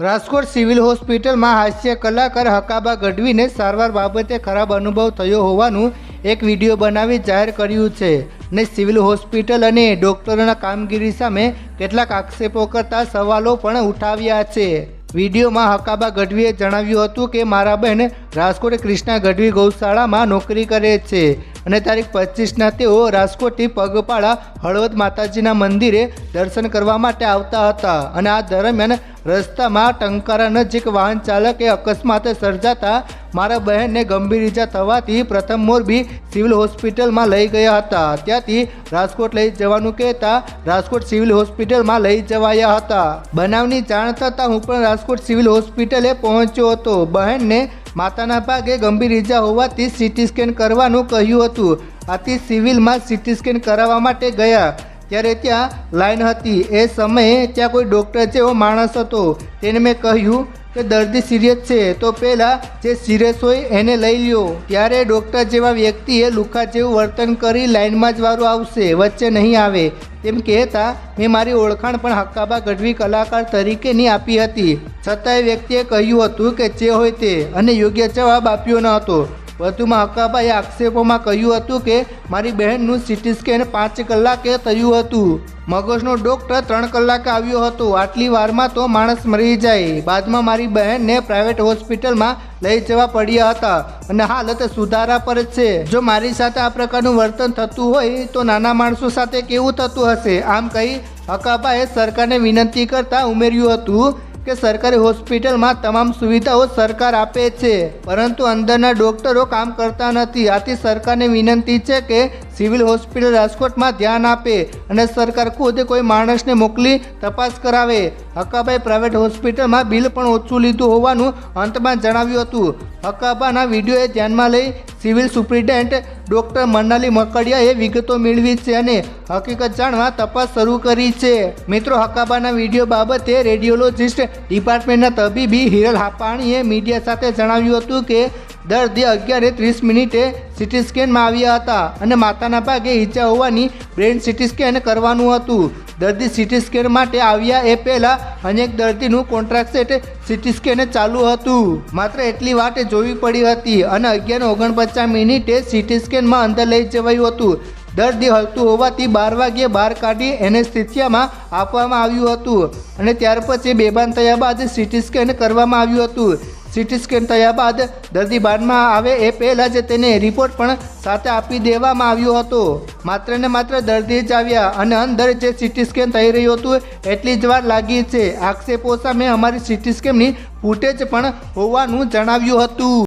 Rajkot civil હોસ્પિટલમાં હાસ્ય કલાકાર હકાબા ગઢવીને સારવાર બાબતે ખરાબ અનુભવ થયો હોવાનું એક વીડિયો બનાવી જાહેર કર્યું છે ને સિવિલ હોસ્પિટલ અને ડોક્ટરોના કામગીરી સામે કેટલાક આક્ષેપો કરતા સવાલો પણ ઉઠાવ્યા છે. વિડીયોમાં હકાબા ગઢવીએ જણાવ્યું હતું કે, મારા બહેન રાજકોટ કૃષ્ણા ગઢવી ગૌશાળામાં નોકરી કરે છે. અને તારીખ પચીસના તેઓ રાજકોટથી પગપાળા હળવદ માતાજીના મંદિરે દર્શન કરવા માટે આવતા હતા. અને આ દરમિયાન રસ્તામાં ટંકારા નજીક વાહન ચાલકે અકસ્માત સર્જાતા મારા બહેનને ગંભીર ઈજા થવાથી પ્રથમ મોરબી સિવિલ હોસ્પિટલમાં લઈ ગયા હતા. ત્યાંથી રાજકોટ લઈ જવાનું કહેતા રાજકોટ સિવિલ હોસ્પિટલમાં લઈ જવાયા હતા. બનાવની જાણ થતાં હું પણ રાજકોટ સિવિલ હોસ્પિટલે પહોંચ્યો હતો. બહેનને માતાના ભાગે ગંભીર ઈજા હોવાથી સીટી સ્કેન કરવાનું કહ્યું હતું. આથી સિવિલમાં સીટી સ્કેન કરાવવા માટે ગયા. ત્યારે ત્યાં લાઈન હતી. એ સમયે ત્યાં કોઈ ડૉક્ટર જેવો માણસ હતો. તેને મેં કહ્યું કે દર્દી સિરિયસ છે, તો પહેલાં જે સિરિયસ હોય એને લઈ લ્યો. ત્યારે ડૉક્ટર જેવા વ્યક્તિએ લુખા જેવું વર્તન કરી લાઇનમાં જ વારું આવશે, વચ્ચે નહીં આવે. તેમ કહેતા મેં મારી ઓળખાણ પણ હક્કાબા ગઢવી કલાકાર તરીકેની આપી હતી. છતાંય વ્યક્તિએ કહ્યું હતું કે જે હોય તે, અને યોગ્ય જવાબ આપ્યો ન હતો. વધુમાં હકાબાએ આક્ષેપોમાં કહ્યું હતું કે મારી બહેનનું સીટી સ્કેન પાંચ કલાકે થયું હતું. મગજનો ડોક્ટર ત્રણ કલાકે આવ્યો હતો. આટલી વારમાં તો માણસ મરી જાય. બાદમાં મારી બહેનને પ્રાઇવેટ હોસ્પિટલમાં લઈ જવા પડ્યા હતા. અને હાલત સુધારા પર છે. જો મારી સાથે આ પ્રકારનું વર્તન થતું હોય તો નાના માણસો સાથે કેવું થતું હશે? આમ કહી હકાબાએ સરકારને વિનંતી કરતા ઉમેર્યું હતું કે સરકારી હોસ્પિટલમાં તમામ સુવિધાઓ સરકાર આપે છે. પરંતુ અંદરના ડોક્ટરો કામ કરતા નથી. આથી સરકારને વિનંતી છે કે સિવિલ હોસ્પિટલ રાજકોટમાં ધ્યાન આપે અને સરકાર ખુદ કોઈ માણસને મોકલી તપાસ કરાવે. હકાભાઈ પ્રાઇવેટ હોસ્પિટલમાં બિલ પણ ઓછું લીધું હોવાનું અંતમાં જણાવ્યું હતું. હકાભાના વિડીયોએ ધ્યાનમાં લઈ સિવિલ સુપ્રિન્ટેન્ટ ડૉક્ટર મનાલી મકડિયાએ વિગતો મેળવી છે અને હકીકત જાણવા તપાસ શરૂ કરી છે. મિત્રો હકાબાના વીડિયો બાબતે રેડિયોલોજિસ્ટ ડિપાર્ટમેન્ટના તબીબી હિરલ હાપાણીએ મીડિયા સાથે જણાવ્યું હતું કે દર્દી અગિયારે ત્રીસ મિનિટે સિટી સ્કેનમાં આવ્યા હતા અને માતાના ભાગે ઈજા હોવાની બ્રેન સિટી સ્કેન કરવાનું હતું. દર્દી સિટી સ્કેન માટે આવ્યા એ પહેલાં અનેક દર્દીનું કોન્ટ્રાક્સેટ સિટી સ્કેન ચાલુ હતું. માત્ર એટલી વાટે જોવી પડી હતી અને અગિયાર ઓગણપચાસ મિનિટે સિટી સ્કેનમાં અંદર લઈ જવાયું હતું. દર્દી હલતું હોવાથી બાર વાગ્યે બહાર કાઢી એને સ્થિતિયામાં આપવામાં આવ્યું હતું અને ત્યાર પછી બેભાન થયા બાદ સિટી સ્કેન કરવામાં આવ્યું હતું. સિટી સ્કેન થયા બાદ દર્દી બાદમાં આવે એ પહેલાં જ તેને રિપોર્ટ પણ સાથે આપી દેવામાં આવ્યો હતો. માત્ર ને માત્ર દર્દી જ આવ્યા અને અંદર જે સિટી સ્કેન થઈ રહ્યું હતું, એટલી જ વાર લાગી છે. આક્ષેપો સામે અમારી સિટી સ્કેનની ફૂટેજ પણ હોવાનું જણાવ્યું હતું.